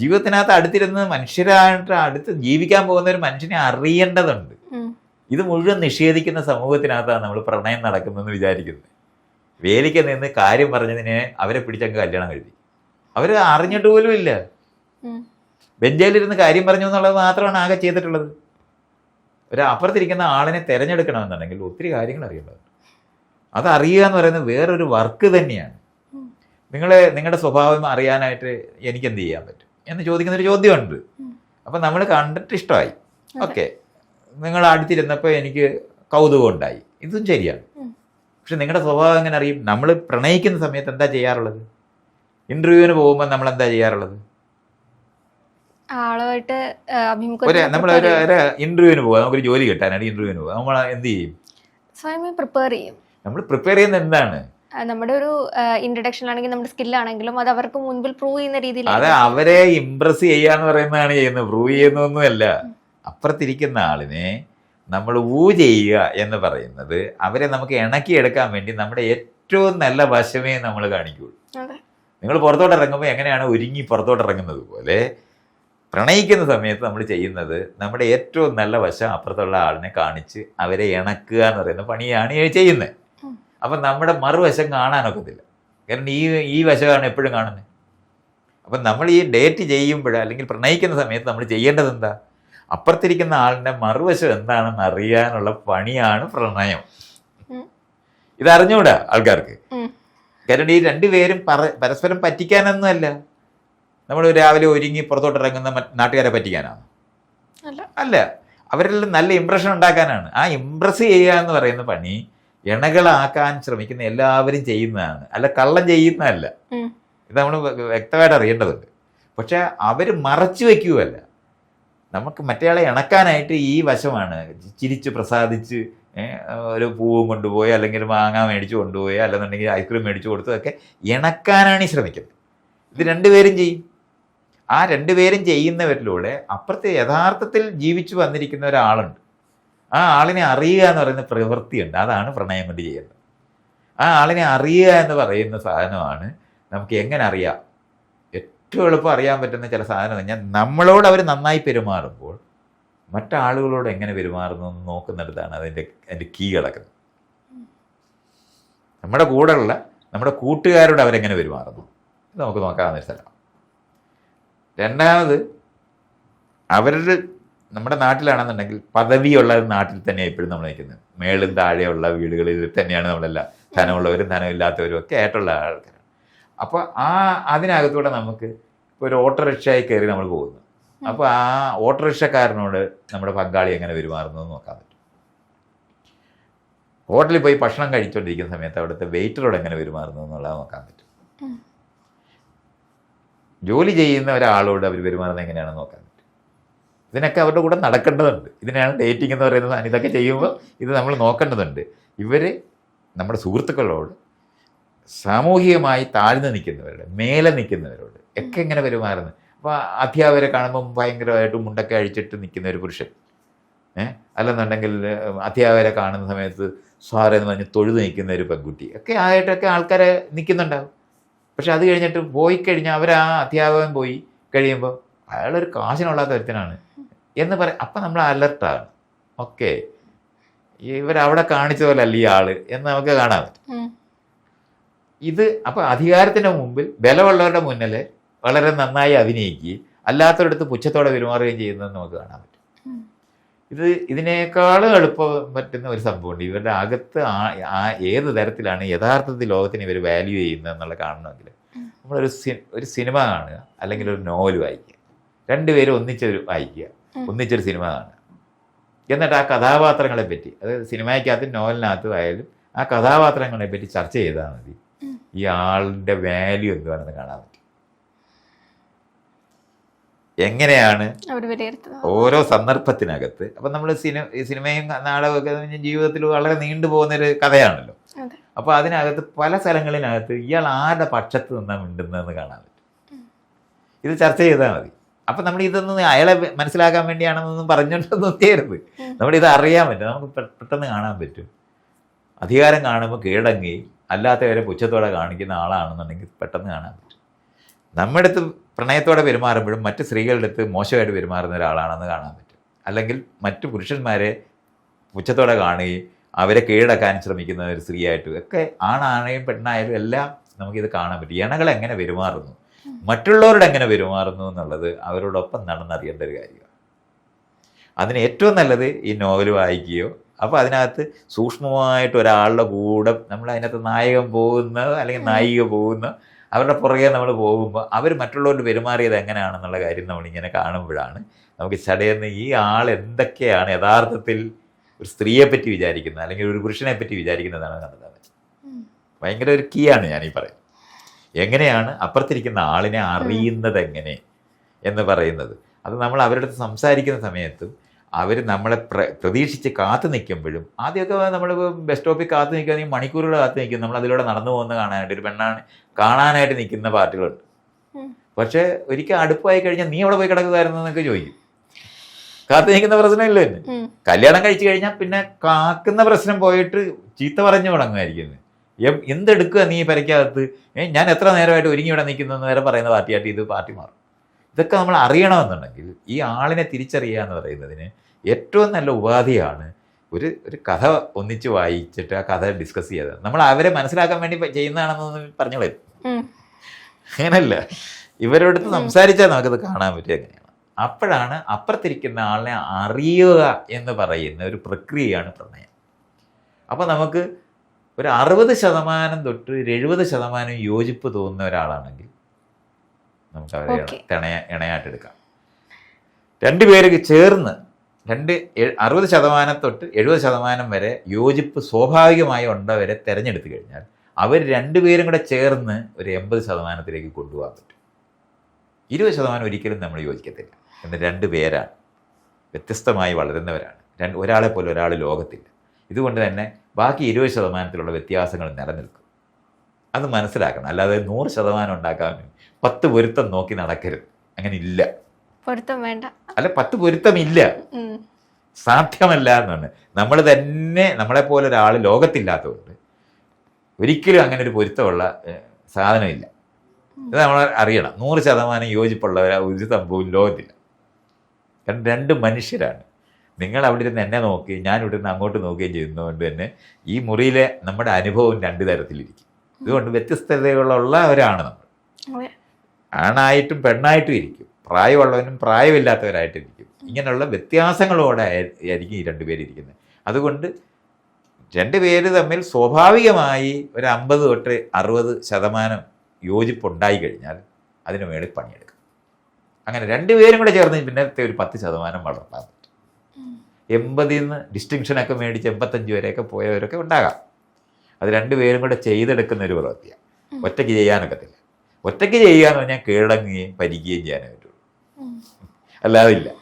ജീവിതത്തിനകത്ത് അടുത്തിരുന്ന് മനുഷ്യരായിട്ട് അടുത്ത് ജീവിക്കാൻ പോകുന്ന ഒരു മനുഷ്യനെ അറിയേണ്ടതുണ്ട്. ഇത് മുഴുവൻ നിഷേധിക്കുന്ന സമൂഹത്തിനകത്താണ് നമ്മൾ പ്രണയം നടക്കുന്നതെന്ന് വിചാരിക്കുന്നത്. വേലിക്ക് നിന്ന് കാര്യം പറഞ്ഞതിനെ അവരെ പിടിച്ചങ്ങ് കല്യാണം കഴുതി അവർ അറിഞ്ഞിട്ട് പോലും ഇല്ല. ബെഞ്ചയിലിരുന്ന് കാര്യം പറഞ്ഞു എന്നുള്ളത് മാത്രമാണ് ആകെ ചെയ്തിട്ടുള്ളത്. ഒരു അപ്പുറത്തിരിക്കുന്ന ആളിനെ തിരഞ്ഞെടുക്കണമെന്നുണ്ടെങ്കിൽ ഒത്തിരി കാര്യങ്ങൾ അറിയേണ്ടതുണ്ട്. അത് അറിയുക എന്ന് പറയുന്നത് വേറൊരു വർക്ക് തന്നെയാണ്. നിങ്ങളെ നിങ്ങളുടെ സ്വഭാവം അറിയാനായിട്ട് എനിക്ക് എന്ത് ചെയ്യാൻ പറ്റും? എന്ന് ചോദിക്കുന്ന ഒരു ചോദ്യമുണ്ട്. അപ്പം നമ്മൾ കണ്ടിട്ട് ഇഷ്ടമായി. ഓക്കെ. നിങ്ങൾ അടുത്തിരുന്നപ്പോൾ എനിക്ക് കൗതുകം ഉണ്ടായി. ഇതും ശരിയാണ്. പക്ഷെ നിങ്ങളുടെ സ്വഭാവം എങ്ങനെ അറിയും? നമ്മൾ പ്രണയിക്കുന്ന സമയത്ത് എന്താ ചെയ്യാറുള്ളത്? ഇന്റർവ്യൂവിന് പോകുമ്പോൾ നമ്മൾ എന്താ ചെയ്യാറുള്ളത്? ആളുമായിട്ട് ഒരു നമ്മൾ ഒരു ഒരു ഇന്റർവ്യൂവിന് പോകാം നമുക്കൊരു ജോലി കിട്ടാനായിട്ട് ഇന്റർവ്യൂവിന് പോകാം നമ്മൾ എന്ത് ചെയ്യും? സ്വയമേ പ്രിപ്പയർ ചെയ്യും. നമ്മൾ പ്രിപ്പയർ ചെയ്യുന്നത് എന്താണ്? നമ്മുടെ ഒരു ഇൻട്രഡക്ഷൻ ആണെങ്കിലും നമ്മുടെ സ്കില്ലാണെങ്കിലും അത് അവർക്ക് മുൻപിൽ പ്രൂവ് ചെയ്യുന്ന രീതിയിൽ അതെ അവരെ ഇംപ്രസ് ചെയ്യാന്ന് പറയുന്നതാണ് ചെയ്യുന്നത്. പ്രൂവ് ചെയ്യുന്നൊന്നുമല്ല അപ്പുറത്തിരിക്കുന്ന ആളിനെ നമ്മൾ ഊ ചെയ്യുക എന്ന് പറയുന്നത് അവരെ നമുക്ക് ഇണക്കിയെടുക്കാൻ വേണ്ടി നമ്മുടെ ഏറ്റവും നല്ല വശമേ നമ്മൾ കാണിക്കുള്ളൂ നിങ്ങൾ പുറത്തോട്ട് ഇറങ്ങുമ്പോൾ എങ്ങനെയാണ് ഒരുങ്ങി പുറത്തോട്ട് ഇറങ്ങുന്നത് പോലെ പ്രണയിക്കുന്ന സമയത്ത് നമ്മൾ ചെയ്യുന്നത് നമ്മുടെ ഏറ്റവും നല്ല വശം അപ്പുറത്തുള്ള ആളിനെ കാണിച്ച് അവരെ ഇണക്കുക എന്ന് പറയുന്ന പണിയാണ് ചെയ്യുന്നത്. അപ്പം നമ്മുടെ മറുവശം കാണാനൊക്കത്തില്ല. കാരണം ഈ ഈ വശമാണ് എപ്പോഴും കാണുന്നത് അപ്പം നമ്മൾ ഈ ഡേറ്റ് ചെയ്യുമ്പോൾ അല്ലെങ്കിൽ പ്രണയിക്കുന്ന സമയത്ത് നമ്മൾ ചെയ്യേണ്ടത് എന്താ? അപ്പുറത്തിരിക്കുന്ന ആളിന്റെ മറുവശം എന്താണെന്ന് അറിയാനുള്ള പണിയാണ് പ്രണയം. ഇത് അറിഞ്ഞൂടാ ആൾക്കാർക്ക്. കാരണം ഈ രണ്ടുപേരും പറ പരസ്പരം പറ്റിക്കാനൊന്നുമല്ല നമ്മൾ രാവിലെ ഒരുങ്ങി പുറത്തോട്ട് ഇറങ്ങുന്ന നാട്ടുകാരെ പറ്റിക്കാനാണ്. അല്ല. അവരിൽ നല്ല ഇമ്പ്രഷൻ ഉണ്ടാക്കാനാണ്. ആ ഇമ്പ്രസ് ചെയ്യുക എന്ന് പറയുന്ന പണി ഇണകളാക്കാൻ ശ്രമിക്കുന്ന എല്ലാവരും ചെയ്യുന്നതാണ്. അല്ല കള്ളം ചെയ്യുന്നതല്ല. ഇത് നമ്മൾ വ്യക്തമായിട്ട് അറിയേണ്ടതുണ്ട്. പക്ഷെ അവർ മറച്ചു വയ്ക്കുകയല്ല നമുക്ക് മറ്റേയാളെ ഇണക്കാനായിട്ട് ഈ വശമാണ്. ചിരിച്ച് പ്രസാദിച്ച് ഒരു പൂവും കൊണ്ടുപോയി അല്ലെങ്കിൽ മാങ്ങ മേടിച്ച് കൊണ്ടുപോയി അല്ലെന്നുണ്ടെങ്കിൽ ഐസ്ക്രീം മേടിച്ച് കൊടുത്തതൊക്കെ ഇണക്കാനാണ് ഈ ശ്രമിക്കുന്നത്. ഇത് രണ്ടുപേരും ചെയ്യും. ആ രണ്ടുപേരും ചെയ്യുന്നവരിലൂടെ അപ്പുറത്തെ യഥാർത്ഥത്തിൽ ജീവിച്ചു വന്നിരിക്കുന്ന ഒരാളുണ്ട്. ആ ആളിനെ അറിയുക എന്ന് പറയുന്ന പ്രവൃത്തിയുണ്ട്. അതാണ് പ്രണയം കൊണ്ട് ചെയ്യുന്നത്. ആ ആളിനെ അറിയുക എന്ന് പറയുന്ന സാധനമാണ് നമുക്ക് എങ്ങനെ അറിയാം? ഏറ്റവും എളുപ്പം അറിയാൻ പറ്റുന്ന ചില സാധനം കഴിഞ്ഞാൽ നമ്മളോട് അവർ നന്നായി പെരുമാറുമ്പോൾ മറ്റാളുകളോട് എങ്ങനെ പെരുമാറുന്നു എന്ന് നോക്കുന്നിടത്താണ് അതിന്റെ അതിന്റെ കീ കിടക്കുന്നത്. നമ്മുടെ കൂടെയുള്ള നമ്മുടെ കൂട്ടുകാരോട് അവരെങ്ങനെ പെരുമാറുന്നു? നമുക്ക് നോക്കാവുന്ന ഒരു സ്ഥലമാണ്. രണ്ടാമത് അവരുടെ നമ്മുടെ നാട്ടിലാണെന്നുണ്ടെങ്കിൽ പദവിയുള്ള നാട്ടിൽ തന്നെ എപ്പോഴും നമ്മൾ നിൽക്കുന്നത്. മേളും താഴെയുള്ള വീടുകളിൽ തന്നെയാണ് നമ്മളെല്ലാം ധനമുള്ളവരും ധനമില്ലാത്തവരും ഒക്കെ ആയിട്ടുള്ള ആൾക്കാരാണ്. അപ്പോൾ ആ അതിനകത്തൂടെ നമുക്ക് ഇപ്പോൾ ഒരു ഓട്ടോറിക്ഷയിൽ കയറി നമ്മൾ പോകുന്നു. അപ്പോൾ ആ ഓട്ടോറിക്ഷക്കാരനോട് നമ്മുടെ പങ്കാളി എങ്ങനെ പെരുമാറുന്നു എന്ന് നോക്കാൻ പറ്റും. ഹോട്ടലിൽ പോയി ഭക്ഷണം കഴിച്ചുകൊണ്ടിരിക്കുന്ന സമയത്ത് അവിടുത്തെ വെയിറ്ററോട് എങ്ങനെ പെരുമാറുന്നു എന്നുള്ളത് നോക്കാൻ പറ്റും. ജോലി ചെയ്യുന്ന ഒരാളോട് അവർ പെരുമാറുന്നത് എങ്ങനെയാണെന്ന് നോക്കാൻ പറ്റും ഇതിനൊക്കെ അവരുടെ കൂടെ നടക്കേണ്ടതുണ്ട്. ഇതിനാണ് ഡേറ്റിംഗ് എന്ന് പറയുന്നത്. ഇതൊക്കെ ചെയ്യുമ്പോൾ ഇത് നമ്മൾ നോക്കേണ്ടതുണ്ട്. ഇവർ നമ്മുടെ സുഹൃത്തുക്കളോട് സാമൂഹികമായി താഴ്ന്നു നിൽക്കുന്നവരോട് മേലെ നിൽക്കുന്നവരോട് ഒക്കെ ഇങ്ങനെ പെരുമാറുന്നത് അപ്പോൾ അധ്യാപകരെ കാണുമ്പം ഭയങ്കരമായിട്ട് മുണ്ടൊക്കെ അഴിച്ചിട്ട് നിൽക്കുന്ന ഒരു പുരുഷൻ. ഏഹ് അല്ലെന്നുണ്ടെങ്കിൽ അധ്യാപകരെ കാണുന്ന സമയത്ത് സാറേ എന്ന് പറഞ്ഞ് തൊഴുതു നിൽക്കുന്ന ഒരു പെൺകുട്ടി. ഒക്കെ ആയിട്ടൊക്കെ ആൾക്കാരെ നിൽക്കുന്നുണ്ടാവും. പക്ഷെ അത് കഴിഞ്ഞിട്ട് പോയി കഴിഞ്ഞാൽ അവർ ആ അധ്യാപകൻ പോയി കഴിയുമ്പോൾ അയാളൊരു കാശിനുള്ളാത്ത ഒരുത്തനാണ് എന്ന് പറയും അപ്പം നമ്മൾ അലർട്ടാണ്. ഓക്കെ. ഇവരവിടെ കാണിച്ച പോലെ അല്ല ഈ ആൾ എന്ന് നമുക്ക് കാണാൻ പറ്റും. ഇത് അപ്പൊ അധികാരത്തിന്റെ മുമ്പിൽ ബലമുള്ളവരുടെ മുന്നിൽ വളരെ നന്നായി അഭിനയിക്കുകയും അല്ലാത്തവരടുത്ത് പുച്ഛത്തോടെ പെരുമാറുകയും ചെയ്യുന്നതെന്ന് നമുക്ക് കാണാൻ പറ്റും. ഇത് ഇതിനേക്കാളും എളുപ്പം പറ്റുന്ന ഒരു സംഭവമുണ്ട്. ഇവരുടെ അകത്ത് ഏത് തരത്തിലാണ് യഥാർത്ഥത്തിൽ ലോകത്തിന് ഇവർ വാല്യൂ ചെയ്യുന്നത് എന്നുള്ള കാണണമെങ്കിൽ. നമ്മളൊരു ഒരു സിനിമ കാണുക അല്ലെങ്കിൽ ഒരു നോവൽ വായിക്കുക. രണ്ടുപേരും ഒന്നിച്ചൊരു വായിക്കുക. ഒന്നിച്ചൊരു സിനിമ കാണുക. എന്നിട്ട് ആ കഥാപാത്രങ്ങളെ പറ്റി അതായത് സിനിമയ്ക്കകത്തും നോവലിനകത്തും ആയാലും ആ കഥാപാത്രങ്ങളെ പറ്റി ചർച്ച ചെയ്താൽ മതി. ഈ ആളിന്റെ വാല്യൂ എന്തുവാണെന്ന് കാണാൻ പറ്റും. എങ്ങനെയാണ് ഓരോ സന്ദർഭത്തിനകത്ത് അപ്പം നമ്മൾ സിനിമ സിനിമയും നാടകമൊക്കെ ജീവിതത്തിൽ വളരെ നീണ്ടു പോകുന്നൊരു കഥയാണല്ലോ. അപ്പൊ അപ്പോൾ അതിനകത്ത് പല സ്ഥലങ്ങളിനകത്ത് ഇയാൾ ആരുടെ പക്ഷത്ത് നിന്നാണ് മിണ്ടുന്നതെന്ന് കാണാൻ പറ്റും. ഇത് ചർച്ച ചെയ്താൽ മതി. അപ്പം നമ്മൾ ഇതൊന്നും അയാളെ മനസ്സിലാക്കാൻ വേണ്ടിയാണെന്നൊന്നും പറഞ്ഞുകൊണ്ടൊന്നും ചെയ്യരുത്. നമ്മളിത് അറിയാൻ പറ്റും. നമുക്ക് പെട്ടെന്ന് കാണാൻ പറ്റും. അധികാരം കാണുമ്പോൾ കീഴടങ്ങി അല്ലാത്തവരെ പുച്ഛത്തോടെ കാണിക്കുന്ന ആളാണെന്നുണ്ടെങ്കിൽ പെട്ടെന്ന് കാണാൻ പറ്റും. നമ്മുടെ അടുത്ത് പ്രണയത്തോടെ പെരുമാറുമ്പോഴും മറ്റ് സ്ത്രീകളുടെ അടുത്ത് മോശമായിട്ട് പെരുമാറുന്ന ഒരാളാണെന്ന് കാണാൻ പറ്റും. അല്ലെങ്കിൽ മറ്റു പുരുഷന്മാരെ പുച്ഛത്തോടെ കാണുകയും അവരെ കീഴടക്കാൻ ശ്രമിക്കുന്ന ഒരു സ്ത്രീയായിട്ടും ഒക്കെ ആണാണെയും പെണ്ണായാലും എല്ലാം നമുക്കിത് കാണാൻ പറ്റും. ഇണകൾ എങ്ങനെ പെരുമാറുന്നു? മറ്റുള്ളവരോട് എങ്ങനെ പെരുമാറുന്നു എന്നുള്ളത് അവരോടൊപ്പം നടന്നറിയേണ്ട ഒരു കാര്യമാണ്. അതിന് ഏറ്റവും നല്ലത് ഈ നോവൽ വായിക്കുകയോ അപ്പോൾ അതിനകത്ത് സൂക്ഷ്മമായിട്ട് ഒരാളുടെ കൂടെ നമ്മൾ അതിനകത്ത് നായകൻ പോകുന്ന അല്ലെങ്കിൽ നായിക പോകുന്ന അവരുടെ പുറകെ നമ്മൾ പോകുമ്പോൾ അവർ മറ്റുള്ളവരുടെ പെരുമാറിയത് എങ്ങനെയാണെന്നുള്ള കാര്യം നമ്മളിങ്ങനെ കാണുമ്പോഴാണ് നമുക്ക് ചടയെന്ന് ഈ ആൾ എന്തൊക്കെയാണ് യഥാർത്ഥത്തിൽ ഒരു സ്ത്രീയെ പറ്റി വിചാരിക്കുന്നത് അല്ലെങ്കിൽ ഒരു പുരുഷനെ പറ്റി വിചാരിക്കുന്നതാണ് കണ്ടത്. ഭയങ്കര ഒരു കീയാണ് ആണ് ഞാൻ ഈ പറയുന്നത്. എങ്ങനെയാണ് അപ്പുറത്തിരിക്കുന്ന ആളിനെ അറിയുന്നത് എങ്ങനെ എന്ന് പറയുന്നത്. അത് നമ്മൾ അവരുടെ അടുത്ത് സംസാരിക്കുന്ന സമയത്തും അവർ നമ്മളെ പ്ര പ്രതീക്ഷിച്ച് കാത്തു നിൽക്കുമ്പോഴും ആദ്യമൊക്കെ നമ്മൾ ബസ് സ്റ്റോപ്പിൽ കാത്തു നിൽക്കുകയാണെങ്കിൽ മണിക്കൂറുകൾ കാത്തു നിൽക്കും. നമ്മൾ അതിലൂടെ നടന്നു പോകുന്ന കാണാനായിട്ട് ഒരു പെണ്ണാണ് കാണാനായിട്ട് നിൽക്കുന്ന പാർട്ടികളുണ്ട് ഉം. പക്ഷേ ഒരിക്കൽ അടുപ്പായി കഴിഞ്ഞാൽ നീ അവിടെ പോയി കിടക്കുമായിരുന്നു എന്നൊക്കെ ചോദിക്കും. കാത്തു നിൽക്കുന്ന പ്രശ്നമില്ല തന്നെ കല്യാണം കഴിച്ചു കഴിഞ്ഞാൽ പിന്നെ കാക്കുന്ന പ്രശ്നം പോയിട്ട് ചീത്ത പറഞ്ഞു തുടങ്ങുമായിരിക്കും എം- എന്തെടുക്കുക നീ ഏ, ഞാൻ എത്ര നേരമായിട്ട് ഒരുങ്ങി ഇവിടെ നിൽക്കുന്നതെന്ന് വരെ പറയുന്ന പാർട്ടിയായിട്ട് ഇത് പാർട്ടി മാറും. ഇതൊക്കെ നമ്മൾ അറിയണമെന്നുണ്ടെങ്കിൽ ഈ ആളിനെ തിരിച്ചറിയുക എന്ന് പറയുന്നതിന് ഏറ്റവും നല്ല ഉപാധിയാണ് ഒരു ഒരു കഥ ഒന്നിച്ച് വായിച്ചിട്ട് ആ കഥ ഡിസ്കസ് ചെയ്തത് നമ്മൾ അവരെ മനസ്സിലാക്കാൻ വേണ്ടി ചെയ്യുന്നതാണെന്നൊന്നും പറഞ്ഞോളൂ. അങ്ങനല്ല. ഇവരോടത്ത് സംസാരിച്ചാൽ നമുക്കത് കാണാൻ പറ്റുക എങ്ങനെയാണ്. അപ്പോഴാണ് അപ്പുറത്തിരിക്കുന്ന ആളിനെ അറിയുക എന്ന് പറയുന്ന ഒരു പ്രക്രിയയാണ് പ്രണയം. അപ്പോൾ നമുക്ക് ഒരു അറുപത് ശതമാനം തൊട്ട് ഒരു എഴുപത് ശതമാനം യോജിപ്പ് തോന്നുന്ന ഒരാളാണെങ്കിൽ നമുക്ക് അവരെ. ഇണയ ഇണയായിട്ടെടുക്കാം. രണ്ടുപേർക്ക് ചേർന്ന് രണ്ട് അറുപത് ശതമാനം തൊട്ട് എഴുപത് ശതമാനം വരെ യോജിപ്പ് സ്വാഭാവികമായി ഉണ്ടവരെ തിരഞ്ഞെടുത്തു കഴിഞ്ഞാൽ അവർ രണ്ടുപേരും കൂടെ ചേർന്ന് ഒരു എൺപത് ശതമാനത്തിലേക്ക് കൊണ്ടുപോകാൻ പറ്റും. ഇരുപത് ശതമാനം ഒരിക്കലും നമ്മൾ യോജിക്കത്തില്ല. എന്ന് രണ്ട് പേരാണ് വ്യത്യസ്തമായി വളരുന്നവരാണ്. രണ്ട് ഒരാളെ പോലെ ഒരാൾ ലോകത്തില്ല. ഇതുകൊണ്ട് തന്നെ ബാക്കി ഇരുപത് ശതമാനത്തിലുള്ള വ്യത്യാസങ്ങൾ നിലനിൽക്കും. അത് മനസ്സിലാക്കണം. അല്ലാതെ നൂറ് ശതമാനം ഉണ്ടാക്കാൻ പത്ത് പൊരുത്തം നോക്കി നടക്കരുത്. അങ്ങനെ ഇല്ല. പൊരുത്തം വേണ്ട. അല്ല പത്ത് പൊരുത്തമില്ല ഇല്ല. സാധ്യമല്ല എന്നാണ് നമ്മൾ തന്നെ നമ്മളെ പോലെ ഒരാൾ ലോകത്തില്ലാത്തതുകൊണ്ട് ഒരിക്കലും അങ്ങനെ ഒരു പൊരുത്തമുള്ള സാധനമില്ല. ഇത് നമ്മൾ അറിയണം. നൂറ് ശതമാനം യോജിപ്പുള്ളവരാ ഒരു സംഭവം ലോകത്തില്ല. കാരണം രണ്ട് മനുഷ്യരാണ്. നിങ്ങൾ അവിടെ ഇരുന്ന് എന്നെ നോക്കുകയും ഞാൻ ഇവിടെ നിന്ന് അങ്ങോട്ട് നോക്കുകയും ചെയ്യുന്നതുകൊണ്ട് തന്നെ ഈ മുറിയിലെ നമ്മുടെ അനുഭവം രണ്ട് തരത്തിലിരിക്കും. ഇതുകൊണ്ട് വ്യത്യസ്തതകളുള്ളവരാണ് നമ്മൾ. ആണായിട്ടും പെണ്ണായിട്ടും ഇരിക്കും. പ്രായമുള്ളവനും പ്രായമില്ലാത്തവരായിട്ടും ഇരിക്കും ഇങ്ങനെയുള്ള വ്യത്യാസങ്ങളോടെ ആയി- ആയിരിക്കും ഈ രണ്ടുപേരും ഇരിക്കുന്നത്. അതുകൊണ്ട് രണ്ടുപേര് തമ്മിൽ സ്വാഭാവികമായി ഒരു അമ്പത് തൊട്ട് അറുപത് ശതമാനം യോജിപ്പുണ്ടായി കഴിഞ്ഞാൽ അതിന് മേളിൽ പണിയെടുക്കും. അങ്ങനെ രണ്ടുപേരും കൂടെ ചേർന്ന് പിന്നത്തെ ഒരു പത്ത് ശതമാനം വളർത്താൻ പറ്റും എൺപതിൽ നിന്ന് ഡിസ്റ്റിങ്ഷനൊക്കെ മേടിച്ച് എൺപത്തഞ്ച് വരെയൊക്കെ പോയവരൊക്കെ ഉണ്ടാകാം. അത് രണ്ടുപേരും കൂടെ ചെയ്തെടുക്കുന്ന ഒരു പ്രവൃത്തിയാണ് ഒറ്റയ്ക്ക് ചെയ്യാനൊക്കത്തില്ല ഒറ്റയ്ക്ക് ചെയ്യുക എന്ന് പറഞ്ഞാൽ കീഴടങ്ങുകയും പരിക്കുകയും ചെയ്യാനേ പറ്റുള്ളൂ അല്ലാതില്ല അല്ലാതെ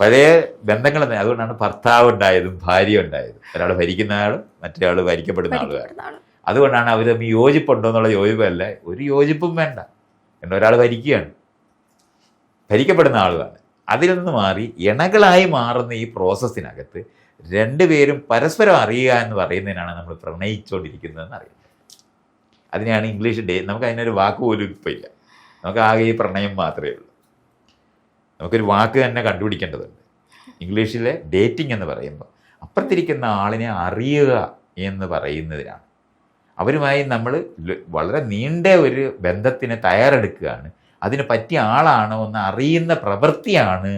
പഴയ ബന്ധങ്ങൾ അതുകൊണ്ടാണ് ഭർത്താവ് ഉണ്ടായതും ഭാര്യ ഉണ്ടായതും. ഒരാൾ ഭരിക്കുന്ന ആളും മറ്റേ ആൾ ഭരിക്കപ്പെടുന്ന ആളുമാണ്. അതുകൊണ്ടാണ് അവർ തമ്മിൽ യോജിപ്പുണ്ടോ എന്നുള്ള യോജിപ്പല്ല ഒരു യോജിപ്പും വേണ്ട. എന്നൊരാൾ ഒരാൾ ഭരിക്കുകയാണ്. ഭരിക്കപ്പെടുന്ന ആളുമാണ്. അതിൽ നിന്ന് മാറി ഇണകളായി മാറുന്ന ഈ പ്രോസസ്സിനകത്ത് രണ്ടുപേരും പരസ്പരം അറിയുക എന്ന് പറയുന്നതിനാണ് നമ്മൾ പ്രണയിച്ചുകൊണ്ടിരിക്കുന്നതെന്ന് അറിയുന്നത്. അതിനെയാണ് ഇംഗ്ലീഷ് ഡേ നമുക്ക് അതിനൊരു വാക്ക് പോലും ഇപ്പോൾ ഇല്ല. നമുക്ക് ആകെ ഈ പ്രണയം മാത്രമേ ഉള്ളൂ. നമുക്കൊരു വാക്ക് തന്നെ കണ്ടുപിടിക്കേണ്ടതുണ്ട്. ഇംഗ്ലീഷിലെ ഡേറ്റിംഗ് എന്ന് പറയുമ്പോൾ അപ്പുറത്തിരിക്കുന്ന ആളിനെ അറിയുക എന്ന് പറയുന്നതിനാണ്. അവരുമായി നമ്മൾ വളരെ നീണ്ട ഒരു ബന്ധത്തിന് തയ്യാറെടുക്കുകയാണ് അതിന് പറ്റിയ ആളാണോ എന്ന് അറിയുന്ന പ്രവൃത്തിയാണ്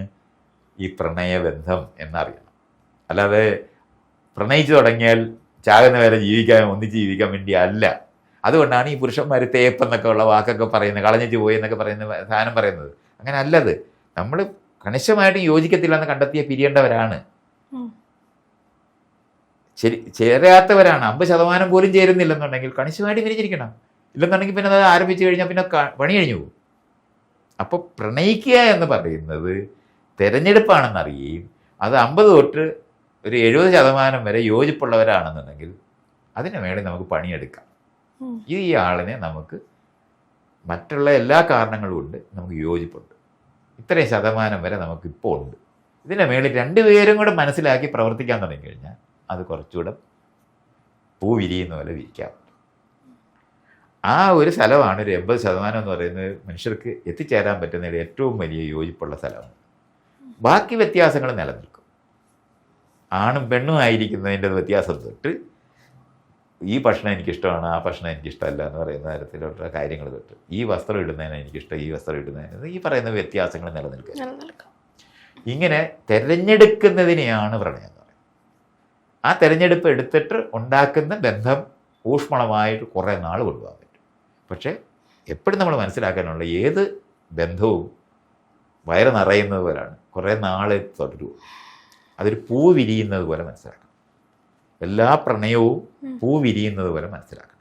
ഈ പ്രണയബന്ധം എന്നറിയണം. അല്ലാതെ പ്രണയിച്ചു തുടങ്ങിയാൽ ചാകുന്ന വരെ ജീവിക്കാൻ ഒന്നിച്ച് ജീവിക്കാൻ വേണ്ടി അല്ല. അതുകൊണ്ടാണ് ഈ പുരുഷന്മാർ തേപ്പ് എന്നൊക്കെ ഉള്ള വാക്കൊക്കെ പറയുന്നത് കളഞ്ഞിട്ട് പോയി എന്നൊക്കെ പറയുന്ന സാധനം പറയുന്നത്. അങ്ങനെ അല്ലത്. നമ്മൾ കണിശമായിട്ട് യോജിക്കത്തില്ല എന്ന് കണ്ടെത്തിയ പിരിയേണ്ടവരാണ്. ശരി ചേരാത്തവരാണ്. അമ്പത് ശതമാനം പോലും ചേരുന്നില്ലെന്നുണ്ടെങ്കിൽ കണിശമായിട്ട് പിരിഞ്ഞിരിക്കണം ഇല്ലെന്നുണ്ടെങ്കിൽ പിന്നെ അത് ആരംഭിച്ചു കഴിഞ്ഞാൽ പിന്നെ പണി കഴിഞ്ഞു പോകും. അപ്പോൾ പ്രണയിക്കുക എന്ന് പറയുന്നത് തിരഞ്ഞെടുപ്പാണെന്നറിയുകയും അത് അമ്പത് തൊട്ട് ഒരു എഴുപത് ശതമാനം വരെ യോജിപ്പുള്ളവരാണെന്നുണ്ടെങ്കിൽ അതിന് വേണ്ടി നമുക്ക് പണിയെടുക്കാം. ഈ ആളിനെ നമുക്ക് മറ്റുള്ള എല്ലാ കാരണങ്ങളും ഉണ്ട് നമുക്ക് യോജിപ്പുണ്ട്. ഇത്രയും ശതമാനം വരെ നമുക്ക് ഇപ്പോൾ ഉണ്ട്. ഇതിന്റെ മേളിൽ രണ്ടുപേരും കൂടെ മനസ്സിലാക്കി പ്രവർത്തിക്കാൻ തുടങ്ങിക്കഴിഞ്ഞാൽ അത് കുറച്ചുകൂടെ പൂ വിരിയുന്ന പോലെ വിരിക്കാം. ആ ഒരു സ്ഥലമാണ് ഒരു എൺപത് ശതമാനം എന്ന് പറയുന്നത് മനുഷ്യർക്ക് എത്തിച്ചേരാൻ പറ്റുന്നതിൽ ഏറ്റവും വലിയ യോജിപ്പുള്ള സ്ഥലമാണ് ബാക്കി വ്യത്യാസങ്ങൾ നിലനിൽക്കും. ആണും പെണ്ണും ആയിരിക്കുന്നതിന്റെ വ്യത്യാസം തൊട്ട് ഈ ഭക്ഷണം എനിക്കിഷ്ടമാണ് ആ ഭക്ഷണം എനിക്കിഷ്ടമല്ല എന്ന് പറയുന്ന തരത്തിലുള്ള കാര്യങ്ങൾ തൊട്ട് ഈ വസ്ത്രം ഇടുന്നതിന് എനിക്കിഷ്ടം ഈ വസ്ത്രം ഇടുന്നതിന് ഈ പറയുന്ന വ്യത്യാസങ്ങൾ നിലനിൽക്കുക നിലനിൽക്കും. ഇങ്ങനെ തിരഞ്ഞെടുക്കുന്നതിനെയാണ് പ്രണയം എന്ന് പറയുന്നത്. ആ തിരഞ്ഞെടുപ്പ് എടുത്തിട്ട് ഉണ്ടാക്കുന്ന ബന്ധം ഊഷ്മളമായിട്ട് കുറേ നാൾ കൊണ്ടുപോകാൻ പക്ഷേ എപ്പോഴും നമ്മൾ മനസ്സിലാക്കാനുള്ള ഏത് ബന്ധവും വയറ് നിറയുന്നത് പോലെയാണ് കുറേ നാളെ തുടരുക അതൊരു പൂ വിരിയുന്നത് പോലെ മനസ്സിലാക്കണം. എല്ലാ പ്രണയവും. പൂ വിരിയുന്നത് പോലെ മനസ്സിലാക്കണം.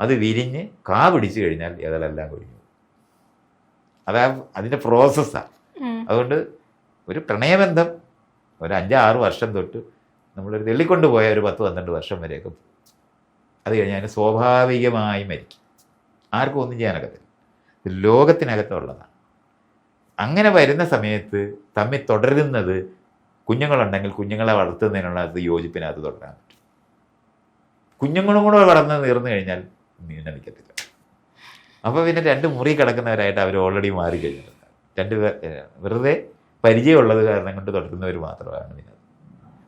അത് വിരിഞ്ഞ് കാ പിടിച്ചു കഴിഞ്ഞാൽ ഏതെല്ലാം കൊഴിഞ്ഞു. അതാ അതിന്റെ പ്രോസസ്സാണ് അതുകൊണ്ട് ഒരു പ്രണയബന്ധം ഒരു അഞ്ചാറ് വർഷം തൊട്ട് നമ്മളൊരു തെള്ളിക്കൊണ്ട് പോയ ഒരു പത്ത് പന്ത്രണ്ട് വർഷം വരെയൊക്കെ അത് കഴിഞ്ഞാൽ സ്വാഭാവികമായി മരിക്കും. ആർക്കും ഒന്നും ചെയ്യാനൊക്കത്തില്ല ഇത് ലോകത്തിനകത്തുള്ളതാണ്. അങ്ങനെ വരുന്ന സമയത്ത് തമ്മിൽ തുടരുന്നത് കുഞ്ഞുങ്ങളുണ്ടെങ്കിൽ കുഞ്ഞുങ്ങളെ വളർത്തുന്നതിനുള്ള അത് യോജിപ്പിനകത്ത് തുടരാൻ പറ്റും. കുഞ്ഞുങ്ങളും കൂടെ വളർന്ന് തീർന്നു കഴിഞ്ഞാൽ നീണ്ട നിൽക്കത്തില്ല. അപ്പോൾ പിന്നെ രണ്ട് മുറി കിടക്കുന്നവരായിട്ട് അവർ ഓൾറെഡി മാറി കഴിഞ്ഞിട്ടുണ്ട്. രണ്ട് വെറുതെ പരിചയമുള്ളത് കാരണം കൊണ്ട് തുടരുന്നവർ മാത്രമാണ് പിന്നെ.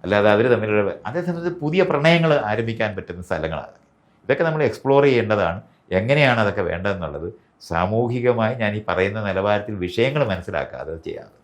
അല്ലാതെ അവർ തമ്മിലുള്ള അതേ സമയത്ത് പുതിയ പ്രണയങ്ങൾ ആരംഭിക്കാൻ പറ്റുന്ന സ്ഥലങ്ങളാണ്. ഇതൊക്കെ നമ്മൾ എക്സ്പ്ലോർ ചെയ്യേണ്ടതാണ്. എങ്ങനെയാണ് അതൊക്കെ വേണ്ടതെന്നുള്ളത് സാമൂഹികമായി ഞാൻ ഈ പറയുന്ന നിലവാരത്തിൽ വിഷയങ്ങൾ മനസ്സിലാക്കാതെ അത് ചെയ്യാതെ.